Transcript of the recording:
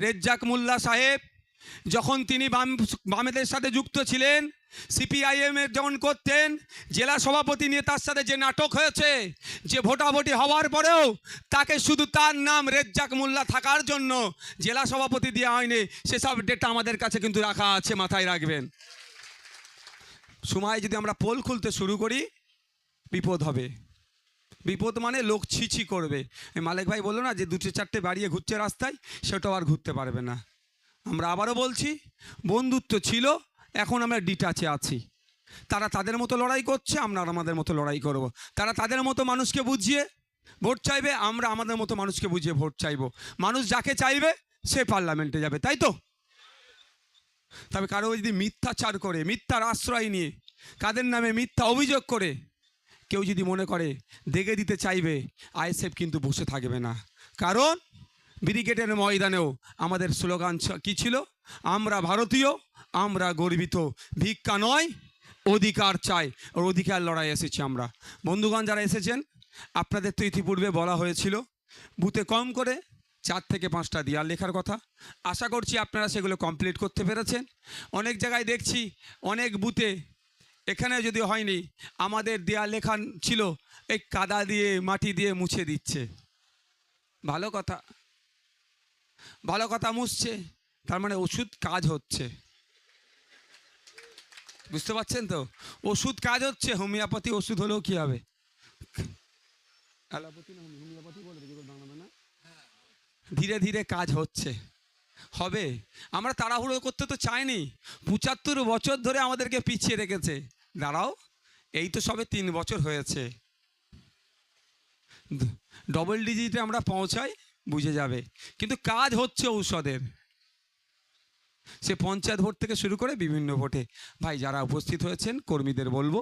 রেজ্জাক মোল্লা সাহেব, যখন তিনি বাম, বামেদের সাথে যুক্ত ছিলেন, সিপিআইএম এর যখন করতেন, জেলা সভাপতি নিয়ে তার সাথে যে নাটক হয়েছে, যে ভোটাভুটি হওয়ার পরেও তাকে শুধু তার নাম রেজ্জাক মোল্লা থাকার জন্য জেলা সভাপতি দেওয়া হয়নি, সেসব ডেটা আমাদের কাছে কিন্তু রাখা আছে, মাথায় রাখবেন। সময় যদি আমরা পোল খুলতে শুরু করি, বিপদ হবে। বিপদ মানে লোক ছিছি করবে। মালিক ভাই বলল না যে দুটো চারটে বাড়িয়ে ঘুরছে রাস্তায়, সেটাও আর ঘুরতে পারবে না। আমরা আবারও বলছি, বন্ধুত্ব ছিল, এখন আমরা ডিটাচে আছি। তারা তাদের মতো লড়াই করছে, আমরা আমাদের মতো লড়াই করব। তারা তাদের মতো মানুষকে বুঝিয়ে ভোট চাইবে, আমরা আমাদের মতো মানুষকে বুঝিয়ে ভোট চাইব। মানুষ যাকে চাইবে, সে পার্লামেন্টে যাবে, তাই তো? তবে কারও যদি মিথ্যাচার করে, মিথ্যার আশ্রয় নিয়ে, কাদের নামে মিথ্যা অভিযোগ করে কেউ যদি মনে করে দেখে দিতে চাইবে, আইএসএফ কিন্তু বসে থাকবে না। কারণ ব্রিগেডের ময়দানেও আমাদের স্লোগান কি ছিল? আমরা ভারতীয়, আমরা গর্বিত। ভিক্ষা নয়, অধিকার চাই। ওর অধিকার লড়াই এসেছি আমরা। বন্ধুগণ যারা এসেছেন, আপনাদের তো ইতিপূর্বে বলা হয়েছিল, বুথে কম করে চার থেকে পাঁচটা দেয়াল লেখার কথা। আশা করছি আপনারা সেগুলো কমপ্লিট করতে পেরেছেন। অনেক জায়গায় দেখছি, অনেক বুথে এখানে যদি হয়নি, আমাদের দেয়াল লেখা ছিল, এই কাদা দিয়ে, মাটি দিয়ে মুছে দিচ্ছে। ভালো কথা। ভালো কথা মুছছে, তার মানে ওষুধ কাজ হচ্ছে। বুঝতে পারছেন তো? ওষুধ কাজ হচ্ছে, হোমিওপ্যাথি ওষুধ হলেও কি হবে? অ্যালোপ্যাথি না, হোমিওপ্যাথি ধীরে ধীরে কাজ হচ্ছে। হবে। আমরা তাড়াহুড়ো করতে তো চাইনি। পঁচাত্তর বছর ধরে আমাদেরকে পিছিয়ে রেখেছে। দাঁড়াও, এই তো সবে তিন বছর হয়েছে। ডবল ডিজিটে আমরা পৌঁছাই, বুঝে যাবে। কিন্তু কাজ হচ্ছে ঔষধের। সে পঞ্চায়েত ভোট থেকে শুরু করে বিভিন্ন ভোটে। ভাই, যারা উপস্থিত হয়েছেন, কর্মীদের বলব